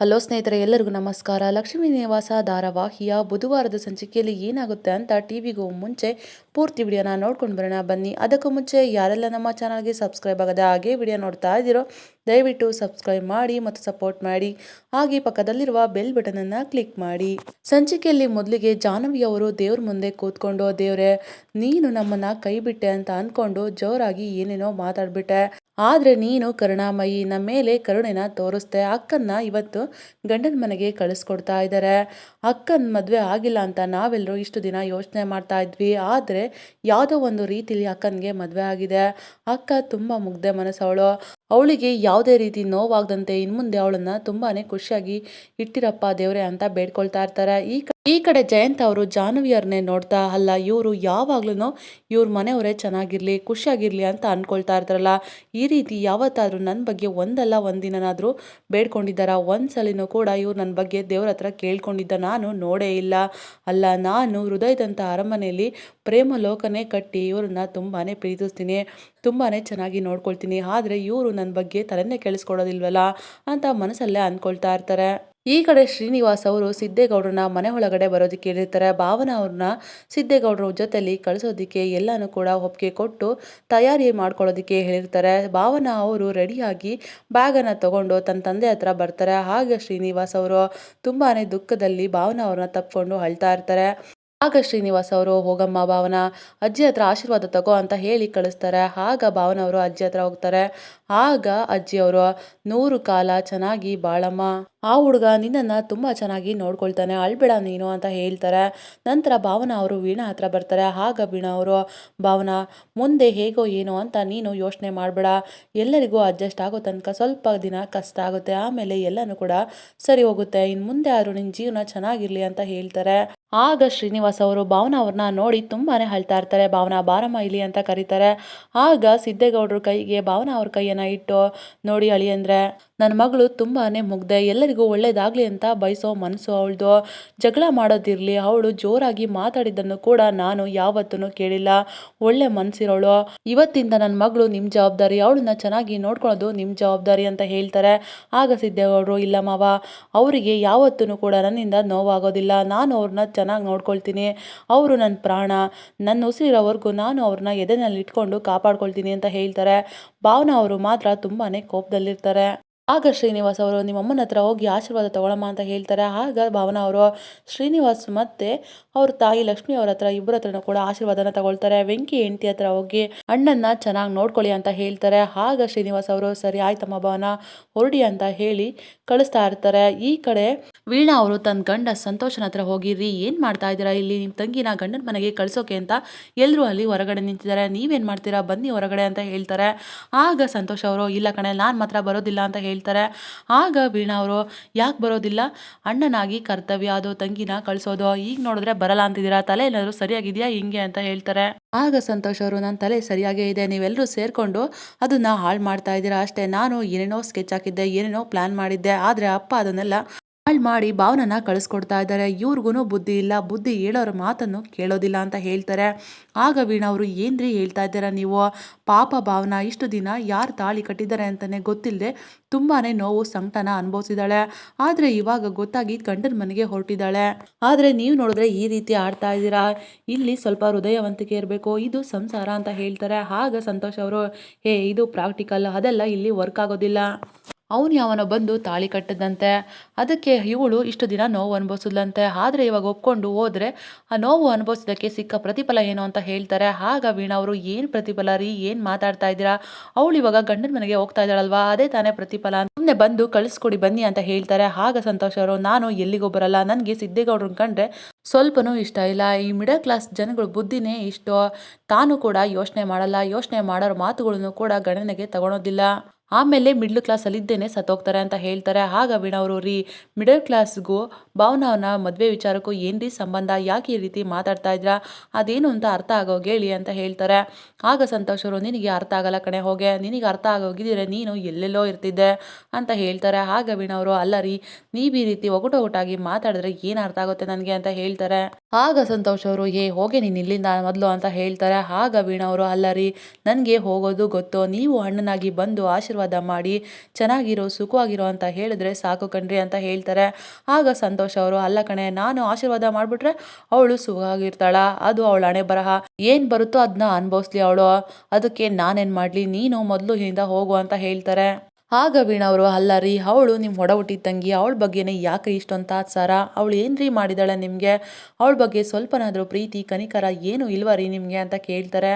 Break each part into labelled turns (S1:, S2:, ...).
S1: Hello ಸ್ನೇಹಿತರೆ, ಎಲ್ಲರಿಗೂ ನಮಸ್ಕಾರ. ಲಕ್ಷ್ಮೀ ನಿವಾಸ ಧಾರಾವಾಹಿಯ ಬುಧವಾರದ ಸಂಚಿಕೆಯಲ್ಲಿ ಏನಾಗುತ್ತೆ ಅಂತ ಟಿವಿಗೂ ಮುಂಚೆ ಪೂರ್ತಿ ವಿಡಿಯೋನ ನೋಡ್ಕೊಂಡು ಬರೋಣ ಬನ್ನಿ. ಅದಕ್ಕೂ ಮುಂಚೆ ಯಾರೆಲ್ಲ ನಮ್ಮ ಚಾನಲ್ಗೆ ಸಬ್ಸ್ಕ್ರೈಬ್ ಆಗದೆ ಹಾಗೆ ವಿಡಿಯೋ ನೋಡ್ತಾ ಇದ್ದೀರೋ ದಯವಿಟ್ಟು ಸಬ್ಸ್ಕ್ರೈಬ್ ಮಾಡಿ ಮತ್ತು ಸಪೋರ್ಟ್ ಮಾಡಿ. ಹಾಗೆ ಪಕ್ಕದಲ್ಲಿರುವ ಬೆಲ್ ಬಟನನ್ನು ಕ್ಲಿಕ್ ಮಾಡಿ. ಸಂಚಿಕೆಯಲ್ಲಿ ಮೊದಲಿಗೆ ಜಾಹ್ನವಿ ಅವರು ದೇವ್ರ ಮುಂದೆ ಕೂತ್ಕೊಂಡು, ದೇವ್ರೆ, ನೀನು ನಮ್ಮನ್ನ ಕೈ ಬಿಟ್ಟೆ ಅಂತ ಅನ್ಕೊಂಡು ಜೋರಾಗಿ ಏನೇನೋ ಮಾತಾಡ್ಬಿಟ್ಟೆ. ಆದ್ರೆ ನೀನು ಕರುಣಾಮಯಿ ನಮ್ಮ ಮೇಲೆ ಕರುಣೆನ ತೋರಿಸ್ದೆ. ಅಕ್ಕನ್ನ ಇವತ್ತು ಗಂಡನ ಮನೆಗೆ ಕಳಿಸ್ಕೊಡ್ತಾ ಇದ್ದಾರೆ ಅಕ್ಕನ ಮದುವೆ ಆಗಿಲ್ಲ ಅಂತ ನಾವೆಲ್ಲರೂ ಇಷ್ಟು ದಿನ ಯೋಚನೆ ಮಾಡ್ತಾ ಇದ್ವಿ. ಆದರೆ ಯಾವುದೋ ಒಂದು ರೀತಿಲಿ ಅಕ್ಕನಿಗೆ ಮದುವೆ ಆಗಿದೆ. ಅಕ್ಕ ತುಂಬ ಮುಗ್ದೆ ಮನಸ್ಸವಳು. ಅವಳಿಗೆ ಯಾವುದೇ ರೀತಿ ನೋವಾಗದಂತೆ ಇನ್ಮುಂದೆ ಮುಂದೆ ಅವಳನ್ನ ತುಂಬಾನೇ ಖುಷಿಯಾಗಿ ಇಟ್ಟಿರಪ್ಪ ದೇವರೇ ಅಂತ ಬೇಡ್ಕೊಳ್ತಾ ಇರ್ತಾರೆ. ಈ ಈ ಕಡೆ ಜಯಂತ್ ಅವರು ಜಾಹ್ನವಿಯವ್ರನ್ನೇ ನೋಡ್ತಾ, ಅಲ್ಲ, ಇವರು ಯಾವಾಗ್ಲೂ ಇವ್ರ ಮನೆಯವರೇ ಚೆನ್ನಾಗಿರ್ಲಿ, ಖುಷಿಯಾಗಿರ್ಲಿ ಅಂತ ಅನ್ಕೊಳ್ತಾ ಇರ್ತಾರಲ್ಲ. ಈ ರೀತಿ ಯಾವತ್ತಾದ್ರೂ ನನ್ನ ಬಗ್ಗೆ ಒಂದಲ್ಲ ಒಂದಿನಾದ್ರೂ ಬೇಡ್ಕೊಂಡಿದ್ದಾರ? ಒಂದ್ಸಲಿನೂ ಕೂಡ ಇವ್ರು ನನ್ನ ಬಗ್ಗೆ ದೇವ್ರ ಹತ್ರ ಕೇಳ್ಕೊಂಡಿದ್ದ ನಾನು ನೋಡೇ ಇಲ್ಲ. ಅಲ್ಲ, ನಾನು ಹೃದಯದಂತ ಅರಮನೆಯಲ್ಲಿ ಪ್ರೇಮ ಲೋಕನೇ ಕಟ್ಟಿ ಇವ್ರನ್ನ ತುಂಬಾ ಪ್ರೀತಿಸ್ತೀನಿ, ತುಂಬಾನೇ ಚೆನ್ನಾಗಿ ನೋಡ್ಕೊಳ್ತೀನಿ, ಆದರೆ ಇವರು ನನ್ನ ಬಗ್ಗೆ ತಲೆನೇ ಕೇಳಿಸ್ಕೊಡೋದಿಲ್ವಲ್ಲ ಅಂತ ಮನಸ್ಸಲ್ಲೇ ಅಂದ್ಕೊಳ್ತಾ ಇರ್ತಾರೆ. ಈ ಕಡೆ ಶ್ರೀನಿವಾಸ್ ಅವರು ಸಿದ್ದೇಗೌಡರನ್ನ ಮನೆ ಒಳಗಡೆ ಬರೋದಕ್ಕೆ ಹೇಳಿರ್ತಾರೆ ಭಾವನ ಅವ್ರನ್ನ ಸಿದ್ದೇಗೌಡರ ಜೊತೆಯಲ್ಲಿ ಕಳಿಸೋದಕ್ಕೆ ಎಲ್ಲನೂ ಕೂಡ ಒಪ್ಪಿಗೆ ಕೊಟ್ಟು ತಯಾರಿ ಮಾಡ್ಕೊಳ್ಳೋದಕ್ಕೆ ಹೇಳಿರ್ತಾರೆ. ಭಾವನ ಅವರು ರೆಡಿಯಾಗಿ ಬ್ಯಾಗನ್ನು ತಗೊಂಡು ತನ್ನ ತಂದೆ ಹತ್ರ ಬರ್ತಾರೆ. ಆಗ ಶ್ರೀನಿವಾಸ್ ಅವರು ತುಂಬಾ ದುಃಖದಲ್ಲಿ ಭಾವನ ಅವ್ರನ್ನ ತಪ್ಪಿಕೊಂಡು ಅಳ್ತಾ ಇರ್ತಾರೆ. ಆಗ ಶ್ರೀನಿವಾಸ್ ಅವರು, ಹೋಗಮ್ಮ ಭಾವನ, ಅಜ್ಜಿ ಹತ್ರ ಆಶೀರ್ವಾದ ತಗೋ ಅಂತ ಹೇಳಿ ಕಳಿಸ್ತಾರೆ. ಆಗ ಭಾವನ ಅವರು ಅಜ್ಜಿ ಹತ್ರ ಹೋಗ್ತಾರೆ. ಆಗ ಅಜ್ಜಿಯವರು ನೂರು ಕಾಲ ಚೆನ್ನಾಗಿ ಬಾಳಮ್ಮ. ಆ ಹುಡುಗ ನಿನ್ನನ್ನು ತುಂಬ ಚೆನ್ನಾಗಿ ನೋಡ್ಕೊಳ್ತಾನೆ. ಅಳ್ಬೇಡ ನೀನು ಅಂತ ಹೇಳ್ತಾರೆ. ನಂತರ ಭಾವನ ಅವರು ವೀಣಾ ಹತ್ರ ಬರ್ತಾರೆ. ಆಗ ವೀಣಾ ಅವರು, ಭಾವನ, ಮುಂದೆ ಹೇಗೋ ಏನೋ ಅಂತ ನೀನು ಯೋಚನೆ ಮಾಡಬೇಡ. ಎಲ್ಲರಿಗೂ ಅಡ್ಜಸ್ಟ್ ಆಗೋ ತನಕ ಸ್ವಲ್ಪ ದಿನ ಕಷ್ಟ ಆಗುತ್ತೆ. ಆಮೇಲೆ ಎಲ್ಲನೂ ಕೂಡ ಸರಿ ಹೋಗುತ್ತೆ. ಇನ್ನು ಮುಂದೆ ಆದರೂ ನಿನ್ನ ಜೀವನ ಚೆನ್ನಾಗಿರಲಿ ಅಂತ ಹೇಳ್ತಾರೆ. ಆಗ ಶ್ರೀನಿವಾಸ್ ಅವರು ಭಾವನಾ ಅವ್ರನ್ನ ನೋಡಿ ತುಂಬಾ ಅಳ್ತಾ ಇರ್ತಾರೆ. ಭಾವನಾ, ಬಾರಮ್ಮ ಇಲ್ಲಿ ಅಂತ ಕರೀತಾರೆ. ಆಗ ಸಿದ್ದೇಗೌಡರು ಕೈಗೆ ಭಾವನಾ ಅವ್ರ ಕೈಯನ್ನು ಇಟ್ಟು ನೋಡಿ ಅಳಿಯಂದ್ರೆ ನನ್ನ ಮಗಳು ತುಂಬಾ ಮುಗ್ದೆ, ಎಲ್ಲರಿಗೂ ಒಳ್ಳೇದಾಗ್ಲಿ ಅಂತ ಬಯಸೋ ಮನಸ್ಸು ಅವಳದು. ಜಗಳ ಮಾಡೋದಿರಲಿ, ಅವಳು ಜೋರಾಗಿ ಮಾತಾಡಿದ್ದನ್ನು ಕೂಡ ನಾನು ಯಾವತ್ತೂ ಕೇಳಿಲ್ಲ. ಒಳ್ಳೆ ಮನಸ್ಸಿರೋಳು ಇವತ್ತಿಂದ ನನ್ನ ಮಗಳು ನಿಮ್ಮ ಜವಾಬ್ದಾರಿ, ಅವಳನ್ನ ಚೆನ್ನಾಗಿ ನೋಡ್ಕೊಳ್ಳೋದು ನಿಮ್ಮ ಜವಾಬ್ದಾರಿ ಅಂತ ಹೇಳ್ತಾರೆ. ಆಗ ಸಿದ್ದೇಗೌಡರು ಇಲ್ಲ ಮಾವ, ಅವರಿಗೆ ಯಾವತ್ತೂ ಕೂಡ ನನ್ನಿಂದ ನೋವಾಗೋದಿಲ್ಲ. ನಾನು ಅವ್ರನ್ನ ಚೆನ್ನಾಗಿ ನೋಡ್ಕೊಳ್ತೀನಿ. ಅವರು ನನ್ನ ಪ್ರಾಣ. ನನ್ನ ಉಸಿರೋವರೆಗೂ ನಾನು ಅವ್ರನ್ನ ಎದೆನಲ್ಲಿ ಇಟ್ಕೊಂಡು ಕಾಪಾಡ್ಕೊಳ್ತೀನಿ ಅಂತ ಹೇಳ್ತಾರೆ. ಭಾವನಾ ಅವರು ಮಾತ್ರ ತುಂಬಾ ಕೋಪದಲ್ಲಿರ್ತಾರೆ. ಆಗ ಶ್ರೀನಿವಾಸ್ ಅವರು ನಿಮ್ಮ ಅಮ್ಮನ ಹತ್ರ ಹೋಗಿ ಆಶೀರ್ವಾದ ತಗೊಳಮ್ಮ ಅಂತ ಹೇಳ್ತಾರೆ. ಆಗ ಭಾವನಾ ಅವರು, ಶ್ರೀನಿವಾಸ್ ಮತ್ತೆ ಅವ್ರ ತಾಯಿ ಲಕ್ಷ್ಮಿ ಅವರ ಹತ್ರ, ಇಬ್ಬರ ಹತ್ರನೂ ಕೂಡ ಆಶೀರ್ವಾದನ ತಗೊಳ್ತಾರೆ. ವೆಂಕಿ ಹೆಂಡತಿ ಹತ್ರ ಹೋಗಿ ಅಣ್ಣನ್ನ ಚೆನ್ನಾಗಿ ನೋಡ್ಕೊಳ್ಳಿ ಅಂತ ಹೇಳ್ತಾರೆ. ಆಗ ಶ್ರೀನಿವಾಸ್ ಅವರು, ಸರಿ ಆಯ್ತಮ್ಮ ಭಾವನ, ಹೊರಡಿ ಅಂತ ಹೇಳಿ ಕಳಿಸ್ತಾ ಇರ್ತಾರೆ. ಈ ಕಡೆ ವೀಣಾ ಅವರು ತನ್ನ ಗಂಡ ಸಂತೋಷನ ಹತ್ರ ಹೋಗಿ ರೀ ಏನು ಮಾಡ್ತಾ ಇದ್ದೀರಾ ಇಲ್ಲಿ? ನಿಮ್ಮ ತಂಗಿನ ಗಂಡನ ಮನೆಗೆ ಕಳಿಸೋಕೆ ಅಂತ ಎಲ್ಲರೂ ಅಲ್ಲಿ ಹೊರಗಡೆ ನಿಂತಿದ್ದಾರೆ. ನೀವೇನು ಮಾಡ್ತೀರಾ? ಬನ್ನಿ ಹೊರಗಡೆ ಅಂತ ಹೇಳ್ತಾರೆ. ಆಗ ಸಂತೋಷ್ ಅವರು, ಇಲ್ಲ ಕಣೆ, ನಾನು ಮಾತ್ರ ಬರೋದಿಲ್ಲ ಅಂತ ಹೇಳಿ ಹೇಳ್ತಾರೆ. ಆಗ ವೀಣಾ ಅವರು, ಯಾಕೆ ಬರೋದಿಲ್ಲ? ಅಣ್ಣನಾಗಿ ಕರ್ತವ್ಯ, ಅದು ತಂಗಿನ ಕಳಿಸೋದು. ಈಗ ನೋಡಿದ್ರೆ ಬರಲ್ಲ ಅಂತಿದ್ದೀರಾ? ತಲೆ ಏನಾದರೂ ಸರಿಯಾಗಿದೆಯಾ? ಹಿಂಗೆ ಅಂತ ಹೇಳ್ತಾರೆ. ಆಗ ಸಂತೋಷ್ ಅವರು ನನ್ನ ತಲೆ ಸರಿಯಾಗೇ ಇದೆ. ನೀವೆಲ್ಲರೂ ಸೇರಿಕೊಂಡು ಅದನ್ನು ಹಾಳು ಮಾಡ್ತಾ ಇದ್ದೀರಾ? ಅಷ್ಟೇ, ನಾನು ಏನೇನೋ ಸ್ಕೆಚ್ ಹಾಕಿದ್ದೆ, ಏನೇನೋ ಪ್ಲ್ಯಾನ್ ಮಾಡಿದ್ದೆ. ಆದರೆ ಅಪ್ಪ ಅದನ್ನೆಲ್ಲ ಹಾಳು ಮಾಡಿ ಭಾವನನ್ನ ಕಳಿಸ್ಕೊಡ್ತಾ ಇದ್ದಾರೆ. ಇವ್ರಿಗೂ ಬುದ್ಧಿ ಇಲ್ಲ. ಬುದ್ಧಿ ಹೇಳೋರ ಮಾತನ್ನು ಕೇಳೋದಿಲ್ಲ ಅಂತ ಹೇಳ್ತಾರೆ. ಆಗ ವೀಣಾ ಅವರು, ಏನ್ರಿ ಹೇಳ್ತಾ ಇದ್ದೀರಾ ನೀವು? ಪಾಪ ಭಾವನ, ಇಷ್ಟು ದಿನ ಯಾರು ತಾಳಿ ಕಟ್ಟಿದ್ದಾರೆ ಅಂತಲೇ ಗೊತ್ತಿಲ್ಲದೆ ತುಂಬಾ ನೋವು, ಸಂಕಟನ ಅನುಭವಿಸಿದಾಳೆ ಆದರೆ ಇವಾಗ ಗೊತ್ತಾಗಿ ಗಂಡನ ಮನೆಗೆ ಹೊರಟಿದ್ದಾಳೆ. ಆದರೆ ನೀವು ನೋಡಿದ್ರೆ ಈ ರೀತಿ ಆಡ್ತಾ ಇದ್ದೀರಾ? ಇಲ್ಲಿ ಸ್ವಲ್ಪ ಹೃದಯವಂತಿಕೆ ಇರಬೇಕು. ಇದು ಸಂಸಾರ ಅಂತ ಹೇಳ್ತಾರೆ. ಆಗ ಸಂತೋಷ್ ಅವರು, ಹೇ, ಇದು ಪ್ರಾಕ್ಟಿಕಲ್ ಅದೆಲ್ಲ ಇಲ್ಲಿ ವರ್ಕ್ ಆಗೋದಿಲ್ಲ. ಅವನು ಯಾವನ ಬಂದು ತಾಳಿ ಕಟ್ಟದಂತೆ. ಅದಕ್ಕೆ ಇವಳು ಇಷ್ಟು ದಿನ ನೋವು ಅನುಭವಿಸಿದ್ಲಂತೆ. ಆದರೆ ಇವಾಗ ಒಪ್ಕೊಂಡು ಹೋದರೆ ಆ ನೋವು ಅನುಭವಿಸಿದಕ್ಕೆ ಸಿಕ್ಕ ಪ್ರತಿಫಲ ಏನು ಅಂತ ಹೇಳ್ತಾರೆ. ಆಗ ವೀಣಾ ಅವರು, ಏನು ಪ್ರತಿಫಲ ರೀ? ಏನು ಮಾತಾಡ್ತಾ ಇದ್ದೀರಾ? ಅವಳು ಇವಾಗ ಗಂಡನ ಮನೆಗೆ ಹೋಗ್ತಾ ಇದ್ದಾಳಲ್ವಾ? ಅದೇ ತಾನೇ ಪ್ರತಿಫಲ. ಸುಮ್ಮನೆ ಬಂದು, ಕಳಿಸ್ಕೊಡಿ ಬನ್ನಿ ಅಂತ ಹೇಳ್ತಾರೆ. ಆಗ ಸಂತೋಷ್ ಅವರು, ನಾನು ಎಲ್ಲಿಗೂ ಬರಲ್ಲ. ನನಗೆ ಸಿದ್ದೇಗೌಡ್ರನ್ನ ಕಂಡ್ರೆ ಸ್ವಲ್ಪನೂ ಇಷ್ಟ ಇಲ್ಲ. ಈ ಮಿಡಲ್ ಕ್ಲಾಸ್ ಜನಗಳು ಬುದ್ಧಿನೇ ಇಷ್ಟು? ತಾನು ಕೂಡ ಯೋಚನೆ ಮಾಡಲ್ಲ. ಯೋಚನೆ ಮಾಡೋರ ಮಾತುಗಳನ್ನು ಕೂಡ ಗಣನೆಗೆ ತಗೊಳೋದಿಲ್ಲ. ಆಮೇಲೆ ಮಿಡ್ಲ್ ಕ್ಲಾಸಲ್ಲಿದ್ದೇನೆ ಸತ್ತೋಗ್ತಾರೆ ಅಂತ ಹೇಳ್ತಾರೆ. ಹಾಗ ವೀಣಾ ಅವರು, ರೀ ಮಿಡಲ್ ಕ್ಲಾಸ್ಗೂ ಭಾವನವನ ಮದುವೆ ವಿಚಾರಕ್ಕೂ ಏನು ರೀ ಸಂಬಂಧ? ಯಾಕೆ ಈ ರೀತಿ ಮಾತಾಡ್ತಾ ಇದ್ದೀರಾ ಅದೇನು ಅಂತ ಅರ್ಥ ಆಗೋಗಿ ಹೇಳಿ ಅಂತ ಹೇಳ್ತಾರೆ. ಆಗ ಸಂತೋಷ್ ನಿನಗೆ ಅರ್ಥ ಆಗಲ್ಲ ಕಣೆ, ಹೋಗೆ. ನಿನಗೆ ಅರ್ಥ ಆಗೋಗಿದ್ದೀರ? ನೀನು ಎಲ್ಲೆಲ್ಲೋ ಇರ್ತಿದ್ದೆ ಅಂತ ಹೇಳ್ತಾರೆ. ಹಾಗ ವೀಣಾ ಅವರು, ಅಲ್ಲ ರೀ, ನೀವು ಈ ರೀತಿ ಒಗಟೊಗಟಾಗಿ ಮಾತಾಡಿದ್ರೆ ಏನು ಅರ್ಥ ಆಗುತ್ತೆ ನನಗೆ ಅಂತ ಹೇಳ್ತಾರೆ. ಆಗ ಸಂತೋಷ್ ಅವರು, ಏ, ಹೋಗಿ ನೀನು ಇಲ್ಲಿಂದ ಮೊದಲು ಅಂತ ಹೇಳ್ತಾರೆ. ಆಗ ವೀಣಾ ಅವರು, ಅಲ್ಲ ರೀ, ನನಗೆ ಹೋಗೋದು ಗೊತ್ತು. ನೀವು ಅಣ್ಣನಾಗಿ ಬಂದು ಆಶೀರ್ವಾದ ಮಾಡಿ, ಚೆನ್ನಾಗಿರೋ, ಸುಖವಾಗಿರೋ ಅಂತ ಹೇಳಿದ್ರೆ ಸಾಕು ಕಣ್ರಿ ಅಂತ ಹೇಳ್ತಾರೆ. ಆಗ ಸಂತೋಷ್ ಅವರು, ಅಲ್ಲ ಕಣೆ, ನಾನು ಆಶೀರ್ವಾದ ಮಾಡಿಬಿಟ್ರೆ ಅವಳು ಸುಖವಾಗಿರ್ತಾಳ. ಅದು ಅವಳ ಹಣೆ ಬರಹ. ಏನು ಬರುತ್ತೋ ಅದನ್ನ ಅನುಭವಿಸ್ಲಿ ಅವಳು. ಅದಕ್ಕೆ ನಾನೇನು ಮಾಡಲಿ? ನೀನು ಮೊದಲು ಇಲ್ಲಿಂದ ಹೋಗು ಅಂತ ಹೇಳ್ತಾರೆ. ಆಗ ವೀಣಾ ಅವರು ಅಲ್ಲ ರೀ ಅವಳು ನಿಮ್ಮ ಹೊಡ ಹುಟ್ಟಿದ ತಂಗಿ, ಅವಳ ಬಗ್ಗೆನೇ ಯಾಕೆ ಇಷ್ಟೊಂದು ತಾತ್ಸಾರ? ಅವಳು ರೀ ಮಾಡಿದಾಳೆ ನಿಮಗೆ? ಅವಳ ಬಗ್ಗೆ ಸ್ವಲ್ಪನಾದರೂ ಪ್ರೀತಿ, ಕನಿಕರ ಏನು ಇಲ್ವ ರೀ ನಿಮಗೆ? ಅಂತ ಕೇಳ್ತಾರೆ.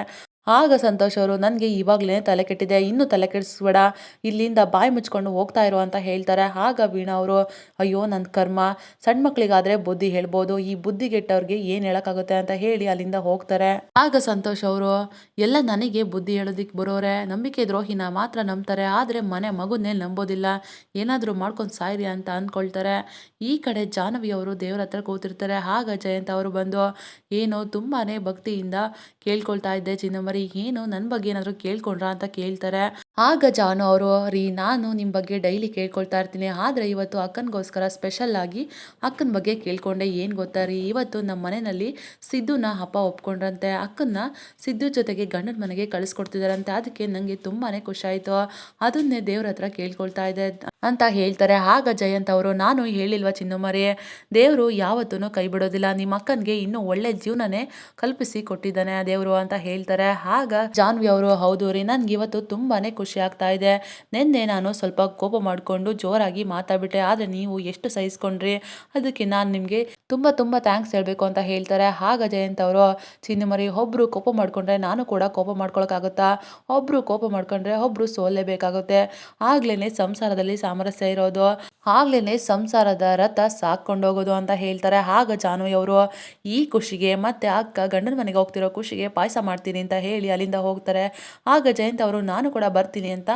S1: ಆಗ ಸಂತೋಷ್ ಅವರು, ನನಗೆ ಇವಾಗಲೇ ತಲೆ ಕೆಟ್ಟಿದೆ, ಇನ್ನೂ ತಲೆ ಕೆಡಿಸ್ಬೇಡ, ಇಲ್ಲಿಂದ ಬಾಯಿ ಮುಚ್ಕೊಂಡು ಹೋಗ್ತಾ ಇರೋ ಅಂತ ಹೇಳ್ತಾರೆ. ಆಗ ವೀಣಾ ಅವರು, ಅಯ್ಯೋ ನನ್ನ ಕರ್ಮ. ಸಣ್ಣ ಮಕ್ಕಳಿಗಾದರೆ ಬುದ್ಧಿ ಹೇಳ್ಬೋದು. ಈ ಬುದ್ಧಿಗೆಟ್ಟವ್ರಿಗೆ ಏನು ಹೇಳೋಕ್ಕಾಗುತ್ತೆ? ಅಂತ ಹೇಳಿ ಅಲ್ಲಿಂದ ಹೋಗ್ತಾರೆ. ಆಗ ಸಂತೋಷ್ ಅವರು, ಎಲ್ಲ ನನಗೆ ಬುದ್ಧಿ ಹೇಳೋದಿಕ್ಕೆ ಬರೋರೆ. ನಂಬಿಕೆ ದ್ರೋಹಿನ ಮಾತ್ರ ನಂಬ್ತಾರೆ. ಆದರೆ ಮನೆ ಮಗುನೇ ನಂಬೋದಿಲ್ಲ. ಏನಾದರೂ ಮಾಡ್ಕೊಂಡು ಸಾಯ್ರಿ ಅಂತ ಅಂದ್ಕೊಳ್ತಾರೆ ಈ ಕಡೆ ಜಾಹ್ನವಿ ಅವರು ದೇವರ ಹತ್ರ ಕೂತಿರ್ತಾರೆ. ಆಗ ಜಯಂತ್ ಅವರು ಬಂದು, ಏನೋ ತುಂಬಾ ಭಕ್ತಿಯಿಂದ ಕೇಳ್ಕೊಳ್ತಾ ಇದ್ದೆ ಚಿನ್ನಮ್ಮರಿ. ಏನು ನನ್ನ ಬಗ್ಗೆ ಏನಾದರೂ ಕೇಳ್ಕೊಂಡ್ರಾ ಅಂತ ಕೇಳ್ತಾರೆ. ಆಗ ಜಾನು ಅವರು, ರೀ, ನಾನು ನಿಮ್ಮ ಬಗ್ಗೆ ಡೈಲಿ ಕೇಳ್ಕೊಳ್ತಾ ಇರ್ತೀನಿ, ಆದರೆ ಇವತ್ತು ಅಕ್ಕನಿಗೋಸ್ಕರ ಸ್ಪೆಷಲ್ ಆಗಿ ಅಕ್ಕನ ಬಗ್ಗೆ ಕೇಳ್ಕೊಂಡೆ, ಏನು ಗೊತ್ತಾ ರೀ? ಇವತ್ತು ನಮ್ಮ ಮನೆಯಲ್ಲಿ ಸಿದ್ದುನ ಅಪ್ಪ ಒಪ್ಕೊಂಡ್ರಂತೆ. ಅಕ್ಕನ್ನ ಸಿದ್ದು ಜೊತೆಗೆ ಗಂಡನ ಮನೆಗೆ ಕಳಿಸ್ಕೊಡ್ತಿದ್ದಾರಂತೆ ಅದಕ್ಕೆ ನನಗೆ ತುಂಬಾ ಖುಷಿಯಾಯಿತು ಅದನ್ನೇ ದೇವ್ರ ಹತ್ರ ಕೇಳ್ಕೊಳ್ತಾ ಇದೆ ಅಂತ ಹೇಳ್ತಾರೆ. ಆಗ ಜಯಂತ್ ಅವರು, ನಾನು ಹೇಳಿಲ್ವಾ ಚಿನ್ನಮ್ಮರಿ ದೇವರು ಯಾವತ್ತೂ ಕೈ ಬಿಡೋದಿಲ್ಲ ನಿಮ್ಮ ಅಕ್ಕನಿಗೆ ಇನ್ನೂ ಒಳ್ಳೆ ಜೀವನನೇ ಕಲ್ಪಿಸಿ ಕೊಟ್ಟಿದ್ದಾನೆ ದೇವರು ಅಂತ ಹೇಳ್ತಾರೆ. ಆಗ ಜಾನ್ವಿ ಅವರು, ಹೌದು ರೀ, ನನ್ಗೆ ಇವತ್ತು ತುಂಬಾ ಖುಷಿ ಆಗ್ತಾ ಇದೆ. ನಿನ್ನೆ ನಾನು ಸ್ವಲ್ಪ ಕೋಪ ಮಾಡಿಕೊಂಡು ಜೋರಾಗಿ ಮಾತಾಡ್ಬಿಟ್ಟೆ. ಆದರೆ ನೀವು ಎಷ್ಟು ಸಹಿಸ್ಕೊಂಡ್ರಿ? ಅದಕ್ಕೆ ನಾನು ನಿಮಗೆ ತುಂಬ ತುಂಬ ಥ್ಯಾಂಕ್ಸ್ ಹೇಳಬೇಕು ಅಂತ ಹೇಳ್ತಾರೆ. ಹಾಗ ಜಯಂತ್ ಅವರು ಚಿನ್ನಮರಿ ಒಬ್ಬರು ಕೋಪ ಮಾಡ್ಕೊಂಡ್ರೆ ನಾನು ಕೂಡ ಕೋಪ ಮಾಡ್ಕೊಳಕ್ಕಾಗುತ್ತಾ? ಒಬ್ಬರು ಕೋಪ ಮಾಡ್ಕೊಂಡ್ರೆ ಒಬ್ರು ಸೋಲೇಬೇಕಾಗುತ್ತೆ ಆಗ್ಲೇ ಸಂಸಾರದಲ್ಲಿ ಸಾಮರಸ್ಯ ಇರೋದು. ಆಗ್ಲೇನೆ ಸಂಸಾರದ ರಥ ಸಾಕೊಂಡೋಗೋದು ಅಂತ ಹೇಳ್ತಾರೆ. ಆಗ ಜಾನ್ವಿ ಅವರು, ಈ ಖುಷಿಗೆ ಮತ್ತೆ ಅಕ್ಕ ಗಂಡನ ಮನೆಗೆ ಹೋಗ್ತಿರೋ ಖುಷಿಗೆ ಪಾಯಸ ಮಾಡ್ತೀನಿ ಅಂತ ಹೇಳಿ ಅಲ್ಲಿಂದ ಹೋಗ್ತಾರೆ. ಆಗ ಜಯಂತ್ ಅವರು, ನಾನು ಕೂಡ ಬರ್ತೀನಿ ಅಂತ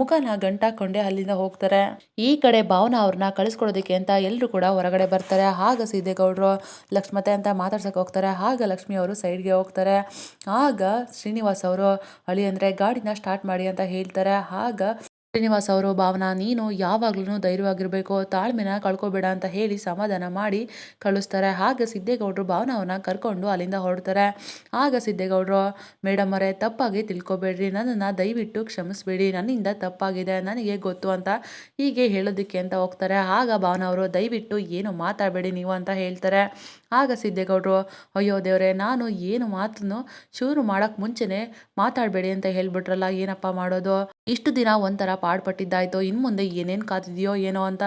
S1: ಮುಖನ ಗಂಟಾಕೊಂಡೆ ಅಲ್ಲಿಂದ ಹೋಗ್ತಾರೆ. ಈ ಕಡೆ ಭಾವನಾ ಅವ್ರನ್ನ ಕಳಿಸ್ಕೊಡೋದಕ್ಕೆ ಅಂತ ಎಲ್ಲರೂ ಕೂಡ ಹೊರಗಡೆ ಬರ್ತಾರೆ. ಆಗ ಸಿದ್ದೇಗೌಡರು ಲಕ್ಷ್ಮತೆ ಅಂತ ಮಾತಾಡ್ಸಕ್ಕೆ ಹೋಗ್ತಾರೆ. ಆಗ ಲಕ್ಷ್ಮಿ ಅವರು ಸೈಡ್ಗೆ ಹೋಗ್ತಾರೆ. ಆಗ ಶ್ರೀನಿವಾಸ್ ಅವರು, ಅಳಿ ಅಂದರೆ ಗಾಡಿನ ಸ್ಟಾರ್ಟ್ ಮಾಡಿ ಅಂತ ಹೇಳ್ತಾರೆ. ಆಗ ಶ್ರೀನಿವಾಸ್ ಅವರು ಭಾವನಾ, ನೀನು ಯಾವಾಗ್ಲೂ ಧೈರ್ಯವಾಗಿರಬೇಕು, ತಾಳ್ಮೆನ ಕಳ್ಕೊಬೇಡ ಅಂತ ಹೇಳಿ ಸಮಾಧಾನ ಮಾಡಿ ಕಳಿಸ್ತಾರೆ. ಆಗ ಸಿದ್ದೇಗೌಡರು ಭಾವನಾವನ್ನ ಕರ್ಕೊಂಡು ಅಲ್ಲಿಂದ ಹೊರಡ್ತಾರೆ. ಆಗ ಸಿದ್ದೇಗೌಡರು ಮೇಡಮ್ ಅವರೇ, ತಪ್ಪಾಗಿ ತಿಳ್ಕೊಬೇಡ್ರಿ. ನನ್ನನ್ನು ದಯವಿಟ್ಟು ಕ್ಷಮಿಸ್ಬೇಡಿ. ನನ್ನಿಂದ ತಪ್ಪಾಗಿದೆ. ನನಗೆ ಗೊತ್ತು ಅಂತ ಹೀಗೆ ಹೇಳೋದಕ್ಕೆ ಅಂತ ಹೋಗ್ತಾರೆ. ಆಗ ಭಾವನಾ ಅವರು, ದಯವಿಟ್ಟು ಏನು ಮಾತಾಡಬೇಡಿ ನೀವು ಅಂತ ಹೇಳ್ತಾರೆ. ಆಗ ಸಿದ್ದೇಗೌಡರು, ಅಯ್ಯೋ ದೇವರೇ, ನಾನು ಏನು ಮಾತನ್ನು ಶುರು ಮಾಡೋಕ್ಕೆ ಮುಂಚೆನೇ ಮಾತಾಡಬೇಡಿ ಅಂತ ಹೇಳ್ಬಿಟ್ರಲ್ಲ, ಏನಪ್ಪ ಮಾಡೋದು? ಇಷ್ಟು ದಿನ ಒಂಥರ ಪಾಡ್ಪಟ್ಟಿದ್ದಾಯ್ತು ಇನ್ನು ಮುಂದೆ ಏನೇನು ಕಾದಿದೆಯೋ, ಏನೋ ಅಂತ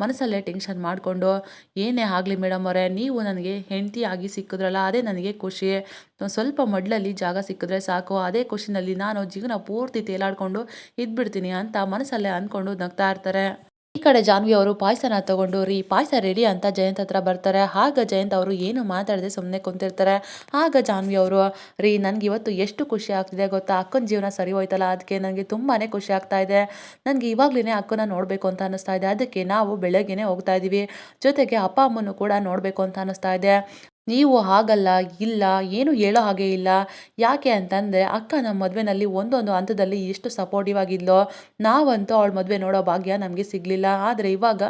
S1: ಮನಸ್ಸಲ್ಲೇ ಟೆನ್ಷನ್ ಮಾಡಿಕೊಂಡು, ಏನೇ ಆಗಲಿ ಮೇಡಮ್ ಅವರೇ, ನೀವು ನನಗೆ ಹೆಂಡತಿಯಾಗಿ ಸಿಕ್ಕಿದ್ರಲ್ಲ, ಅದೇ ನನಗೆ ಖುಷಿ. ಸ್ವಲ್ಪ ಮಡ್ಲಲ್ಲಿ ಜಾಗ ಸಿಕ್ಕಿದ್ರೆ ಸಾಕು, ಅದೇ ಖುಷಿನಲ್ಲಿ ನಾನು ಜೀವನ ಪೂರ್ತಿ ತೇಲಾಡಿಕೊಂಡು ಇದ್ಬಿಡ್ತೀನಿ ಅಂತ ಮನಸ್ಸಲ್ಲೇ ಅಂದ್ಕೊಂಡು ನಗ್ತಾ ಇರ್ತಾರೆ. ಕಡೆ ಜಾನ್ವಿ ಅವರು ಪಾಯಸನ ತಗೊಂಡು, ರೀ, ಪಾಯಸ ರೆಡಿ ಅಂತ ಜಯಂತ್ ಹತ್ರ ಬರ್ತಾರೆ. ಆಗ ಜಯಂತ್ ಅವರು ಏನು ಮಾತಾಡದೆ ಸುಮ್ಮನೆ ಕುಂತಿರ್ತಾರೆ. ಆಗ ಜಾನ್ವಿ ಅವರು, ರೀ, ನನಗೆ ಇವತ್ತು ಎಷ್ಟು ಖುಷಿ ಆಗ್ತಿದೆ ಗೊತ್ತಾ? ಅಕ್ಕನ ಜೀವನ ಸರಿ ಹೋಯ್ತಲ್ಲ? ಅದಕ್ಕೆ ನನಗೆ ತುಂಬಾ ಖುಷಿ ಆಗ್ತಾ ಇದೆ. ನನಗೆ ಇವಾಗಲೇ ಅಕ್ಕನ ನೋಡಬೇಕು ಅಂತ ಅನ್ನಿಸ್ತಾ ಇದೆ. ಅದಕ್ಕೆ ನಾವು ಬೆಳಗ್ಗೆನೇ ಹೋಗ್ತಾ ಇದ್ದೀವಿ ಜೊತೆಗೆ ಅಪ್ಪ ಅಮ್ಮನೂ ಕೂಡ ನೋಡಬೇಕು ಅಂತ ಅನ್ನಿಸ್ತಾ ಇದೆ. ನೀವು ಹಾಗಲ್ಲ, ಇಲ್ಲ, ಏನು ಹೇಳೋ ಹಾಗೆ ಇಲ್ಲ. ಯಾಕೆ ಅಂತಂದರೆ ಅಕ್ಕ ನಮ್ಮ ಮದುವೆನಲ್ಲಿ ಒಂದೊಂದು ಹಂತದಲ್ಲಿ ಎಷ್ಟು ಸಪೋರ್ಟಿವ್ ಆಗಿದ್ಲೋ. ನಾವಂತೂ ಅವಳ ಮದುವೆ ನೋಡೋ ಭಾಗ್ಯ ನಮಗೆ ಸಿಗಲಿಲ್ಲ. ಆದರೆ ಇವಾಗ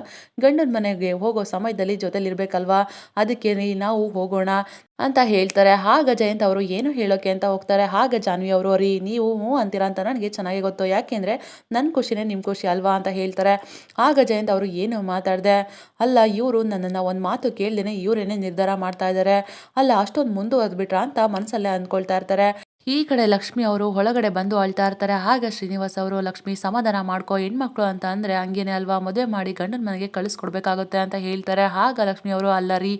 S1: ಗಂಡನ ಮನೆಗೆ ಹೋಗೋ ಸಮಯದಲ್ಲಿ ಜೊತೆಲಿರಬೇಕಲ್ವಾ? ಅದಕ್ಕೆ ನಾವು ಹೋಗೋಣ. ಅಂತ ಹೇಳ್ತಾರೆ. ಆಗ ಜಯಂತ್ ಅವರು ಏನು ಹೇಳೋಕೆ ಅಂತ ಹೋಗ್ತಾರೆ. ಆಗ ಜಾನ್ವಿ ಅವರು ರೀ ನೀವು ಹ್ಞೂ ಅಂತೀರಾ ಅಂತ ನನಗೆ ಚೆನ್ನಾಗಿ ಗೊತ್ತು. ಯಾಕೆಂದರೆ ನನ್ನ ಖುಷಿನೇ ನಿಮ್ಮ ಖುಷಿ ಅಲ್ವಾ? ಅಂತ ಹೇಳ್ತಾರೆ. ಆಗ ಜಯಂತ್ ಅವರು ಏನು ಮಾತಾಡಿದೆ? ಅಲ್ಲ, ಇವರು ನನ್ನನ್ನು ಒಂದು ಮಾತು ಕೇಳ್ದೇನೆ ಇವರೇನೇ ನಿರ್ಧಾರ ಮಾಡ್ತಾ ಇದ್ದಾರೆ ಅಲ್ಲ, ಅಷ್ಟೊಂದು ಮುಂದುವರೆದ್ಬಿಟ್ರಾ ಅಂತ ಮನಸ್ಸಲ್ಲೇ ಅಂದ್ಕೊಳ್ತಾ ಇರ್ತಾರೆ. ಈ ಕಡೆ ಲಕ್ಷ್ಮಿ ಅವರು ಒಳಗಡೆ ಬಂದು ಅಳ್ತಾ ಇರ್ತಾರೆ. ಆಗ ಶ್ರೀನಿವಾಸ್ ಅವರು, ಲಕ್ಷ್ಮಿ ಸಮಾಧಾನ ಮಾಡ್ಕೋ ಹೆಣ್ಮಕ್ಳು ಅಂತ ಅಂದರೆ ಹಂಗೇನೆ ಅಲ್ವಾ? ಮದುವೆ ಮಾಡಿ ಗಂಡನ ಮನೆಗೆ ಕಳಿಸ್ಕೊಡ್ಬೇಕಾಗುತ್ತೆ ಅಂತ ಹೇಳ್ತಾರೆ. ಆಗ ಲಕ್ಷ್ಮಿ ಅವರು, ಅಲ್ಲ ರೀ,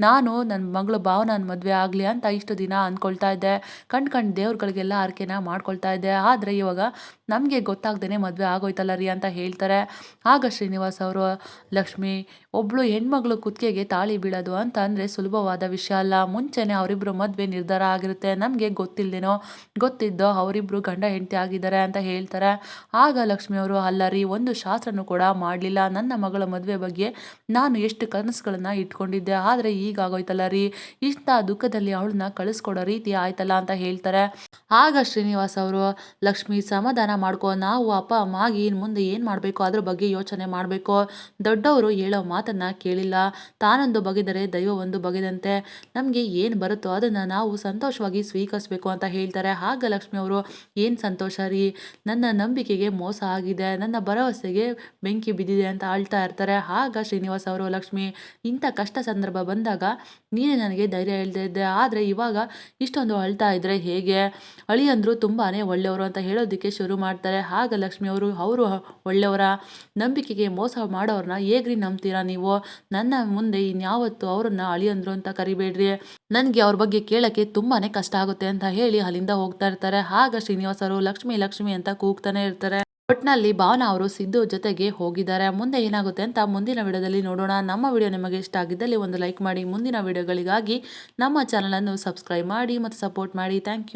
S1: ನಾನು ನನ್ನ ಮಗಳು ಭಾವನ ಮದುವೆ ಆಗಲಿ ಅಂತ ಇಷ್ಟು ದಿನ ಅಂದ್ಕೊಳ್ತಾ ಇದ್ದೆ. ಕಣ್ ಕಣ್ ದೇವ್ರುಗಳಿಗೆಲ್ಲ ಆರ್ಕೆನ ಮಾಡ್ಕೊಳ್ತಾ ಇದ್ದೆ. ಆದರೆ ಇವಾಗ ನಮಗೆ ಗೊತ್ತಾಗ್ದೇ ಮದುವೆ ಆಗೋಯ್ತಲ್ಲ ರೀ ಅಂತ ಹೇಳ್ತಾರೆ. ಆಗ ಶ್ರೀನಿವಾಸ್ ಅವರು, ಲಕ್ಷ್ಮಿ, ಒಬ್ಳು ಹೆಣ್ಮಗಳು ಕುತ್ತಿಗೆಗೆ ತಾಳಿ ಬೀಳೋದು ಅಂತ ಅಂದರೆ ಸುಲಭವಾದ ವಿಷಯ ಅಲ್ಲ. ಮುಂಚೆನೇ ಅವರಿಬ್ಬರು ಮದುವೆ ನಿರ್ಧಾರ ಆಗಿರುತ್ತೆ. ನಮಗೆ ಗೊತ್ತಿಲ್ಲದೇ ಏನೋ ಗೊತ್ತಿದ್ದೋ ಅವರಿಬ್ಬರು ಗಂಡ ಹೆಂಡತಿ ಆಗಿದ್ದಾರೆ ಅಂತ ಹೇಳ್ತಾರೆ. ಆಗ ಲಕ್ಷ್ಮಿಯವರು ಅಲ್ಲ ರೀ, ಒಂದು ಶಾಸ್ತ್ರನೂ ಕೂಡ ಮಾಡಲಿಲ್ಲ. ನನ್ನ ಮಗಳ ಮದುವೆ ಬಗ್ಗೆ ನಾನು ಎಷ್ಟು ಕನಸುಗಳನ್ನು ಇಟ್ಕೊಂಡಿದ್ದೆ. ಆದರೆ ಈಗ ಆಗೋಯ್ತಲ್ಲ ರೀ, ಇಂಥ ದುಃಖದಲ್ಲಿ ಅವಳನ್ನ ಕಳಿಸ್ಕೊಡೋ ರೀತಿ ಆಯ್ತಲ್ಲ ಅಂತ ಹೇಳ್ತಾರೆ. ಆಗ ಶ್ರೀನಿವಾಸ್ ಅವರು, ಲಕ್ಷ್ಮಿ, ಸಮಾಧಾನ ಮಾಡ್ಕೊ. ನಾವು ಅಪ್ಪ, ಅಮ್ಮ ಆಗಿ ಇನ್ನು ಮುಂದೆ ಏನು ಮಾಡಬೇಕು? ಅದ್ರ ಬಗ್ಗೆ ಯೋಚನೆ ಮಾಡಬೇಕು. ದೊಡ್ಡವರು ಹೇಳೋ ಮಾತನ್ನ ಕೇಳಿಲ್ಲ. ತಾನೊಂದು ಬಗೆದರೆ ದೈವ ಒಂದು ಬಗೆದಂತೆ. ನಮಗೆ ಏನು ಬರುತ್ತೋ ಅದನ್ನು ನಾವು ಸಂತೋಷವಾಗಿ ಸ್ವೀಕರಿಸಬೇಕು ಅಂತ ಹೇಳ್ತಾರೆ ಆಗ ಲಕ್ಷ್ಮಿ ಅವರು, ಏನು ಸಂತೋಷ ರೀ? ನನ್ನ ನಂಬಿಕೆಗೆ ಮೋಸ ಆಗಿದೆ, ನನ್ನ ಭರವಸೆಗೆ ಬೆಂಕಿ ಬಿದ್ದಿದೆ ಅಂತ ಅಳ್ತಾ ಇರ್ತಾರೆ. ಆಗ ಶ್ರೀನಿವಾಸ್ ಅವರು ಲಕ್ಷ್ಮಿ, ಇಂಥ ಕಷ್ಟ ಸಂದರ್ಭ ಬಂದಾಗ ನೀನೇ ನನಗೆ ಧೈರ್ಯ ಹೇಳ್ತಾ ಇದ್ದೆ. ಆದರೆ ಇವಾಗ ಇಷ್ಟೊಂದು ಅಳ್ತಾ ಇದ್ದರೆ ಹೇಗೆ? ಅಳಿಯಂದರು ತುಂಬಾ ಒಳ್ಳೆಯವರು ಅಂತ ಹೇಳೋದಕ್ಕೆ ಶುರು ಮಾಡ್ತಾರೆ. ಆಗ ಲಕ್ಷ್ಮಿಯವರು ಅವರು ಒಳ್ಳೆಯವರ? ನಂಬಿಕೆಗೆ ಮೋಸ ಮಾಡೋರನ್ನ ಹೇಗ್ರಿ ನಂಬ್ತೀರಾ ನೀವು? ನನ್ನ ಮುಂದೆ ಇನ್ಯಾವತ್ತು ಅವರನ್ನ ಅಳಿಯಂದ್ರು ಅಂತ ಕರಿಬೇಡ್ರಿ. ನನಗೆ ಅವ್ರ ಬಗ್ಗೆ ಕೇಳೋಕ್ಕೆ ತುಂಬಾ ಕಷ್ಟ ಆಗುತ್ತೆ ಅಂತ ಹೇಳಿ ಅಲ್ಲಿಂದ ಹೋಗ್ತಾ ಇರ್ತಾರೆ. ಆಗ ಶ್ರೀನಿವಾಸರು ಲಕ್ಷ್ಮಿ ಲಕ್ಷ್ಮಿ ಅಂತ ಕೂಗ್ತಾನೆ ಇರ್ತಾರೆ. ಒಟ್ನಲ್ಲಿ ಭಾವನಾ ಅವರು ಸಿದ್ದು ಜೊತೆಗೆ ಹೋಗಿದ್ದಾರೆ. ಮುಂದೆ ಏನಾಗುತ್ತೆ ಅಂತ ಮುಂದಿನ ವಿಡಿಯೋದಲ್ಲಿ ನೋಡೋಣ. ನಮ್ಮ ವಿಡಿಯೋ ನಿಮಗೆ ಇಷ್ಟ ಆಗಿದ್ದಲ್ಲಿ ಒಂದು ಲೈಕ್ ಮಾಡಿ. ಮುಂದಿನ ವಿಡಿಯೋಗಳಿಗಾಗಿ ನಮ್ಮ ಚಾನಲನ್ನು ಸಬ್ಸ್ಕ್ರೈಬ್ ಮಾಡಿ ಮತ್ತು ಸಪೋರ್ಟ್ ಮಾಡಿ. Thank you.